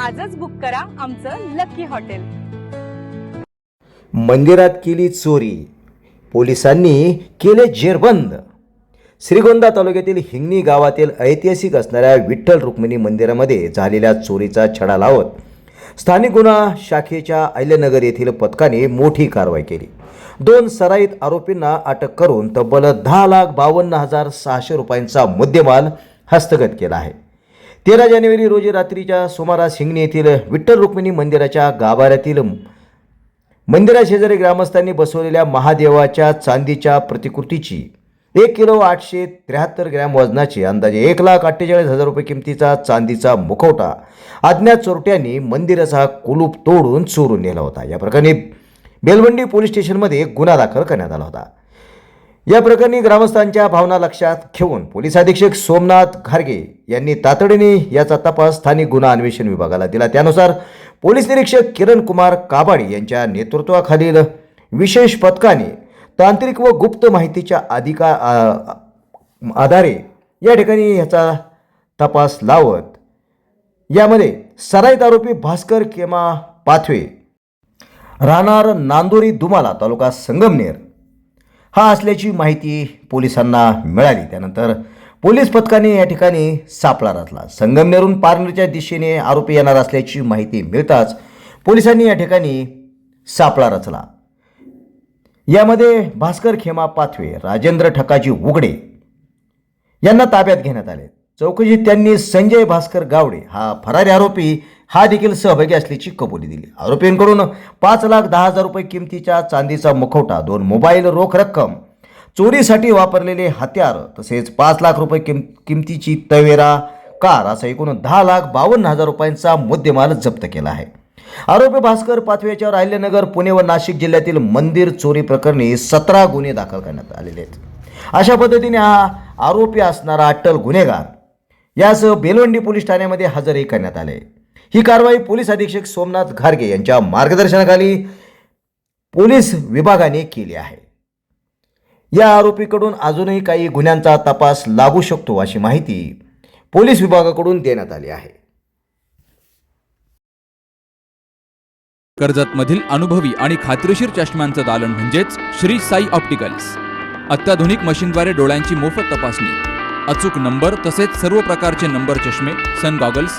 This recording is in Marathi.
आजच बुक करा आमचं लकी हॉटेल. मंदिरात केली चोरी. पोलिसांनी केले जेरबंद. श्रीगोंदा तालुक्यातील हिंगणी गावातील ऐतिहासिक असणाऱ्या विठ्ठल रुक्मिणी मंदिरामध्ये झालेल्या चोरीचा छडा लावत स्थानिक गुन्हा शाखेच्या अहिल्यानगर येथील पथकाने मोठी कारवाई केली. दोन सराईत आरोपींना अटक करून तब्बल दहा लाख बावन्न हजार सहाशे रुपयांचा मुद्देमाल हस्तगत केला आहे. तेरा जानेवारी रोजी रात्रीच्या सुमारास हिंगणी येथील विठ्ठल रुक्मिणी मंदिराच्या गाभाऱ्यातील मंदिराशेजारी ग्रामस्थांनी बसवलेल्या महादेवाच्या चांदीच्या प्रतिकृतीची एक किलो आठशे त्र्याहत्तर ग्रॅम वजनाची अंदाजे एक लाख अठ्ठेचाळीस हजार रुपये किमतीचा चांदीचा मुखवटा अज्ञात चोरट्यांनी मंदिराचा कुलूप तोडून चोरून नेला होता. या प्रकरणी बेलवंडी पोलीस स्टेशनमध्ये गुन्हा दाखल करण्यात आला होता. या प्रकरणी ग्रामस्थांच्या भावना लक्षात घेऊन पोलीस अधीक्षक सोमनाथ खारगे यांनी तातडीने याचा तपास स्थानिक गुन्हा अन्वेषण विभागाला दिला. त्यानुसार पोलीस निरीक्षक किरण कुमार काबाडी यांच्या नेतृत्वाखालील विशेष पथकाने तांत्रिक व गुप्त माहितीच्या अधिका आधारे या ठिकाणी ह्याचा तपास लावत यामध्ये सराईत आरोपी भास्कर केमा पाथवे राहणार नांदोरी दुमाला तालुका संगमनेर हा असल्याची माहिती पोलिसांना मिळाली. त्यानंतर पोलीस पथकाने या ठिकाणी सापळा रचला. संगमनेरून पारनेरच्या दिशेने आरोपी येणार असल्याची माहिती मिळताच पोलिसांनी या ठिकाणी सापळा रचला. यामध्ये भास्कर खेमा पाथवे राजेंद्र ठकाजी उगडे यांना ताब्यात घेण्यात आले. चौकशीत त्यांनी संजय भास्कर गावडे हा फरारी आरोपी हा देखील सहभागी असल्याची कबुली दिली. आरोपींकडून पाच लाख दहा हजार रुपये किमतीच्या चांदीचा मुखवटा दोन मोबाईल रोख रक्कम चोरीसाठी वापरलेले हत्यार तसेच पाच लाख रुपये किम किमतीची तवेरा कार असा एकूण दहा लाख बावन्न हजार रुपयांचा मुद्देमाल जप्त केला आहे. आरोपी भास्कर पाथवेच्यावर राहिलेनगर पुणे व नाशिक जिल्ह्यातील मंदिर चोरी प्रकरणी सतरा गुन्हे दाखल करण्यात आलेले आहेत. अशा पद्धतीने हा आरोपी असणारा अटल गुन्हेगार यासह बेलवंडी पोलीस ठाण्यामध्ये हजरही करण्यात आले. ही कारवाई पोलीस अधीक्षक सोमनाथ घारगे यांच्या मार्गदर्शनाखाली पोलीस विभागाने केली आहे. या आरोपीकडून अजूनही काही गुन्ह्यांचा तपास लागू शकतो अशी माहिती पोलीस विभागाकडून देण्यात आली आहे. कर्जतमधील अनुभवी आणि खात्रीशीर चष्म्यांचं दालन म्हणजेच श्री साई ऑप्टिकल्स. अत्याधुनिक मशीनद्वारे डोळ्यांची मोफत तपासणी. अचूक नंबर तसेच सर्व प्रकारचे नंबर चष्मे सन गॉगल्स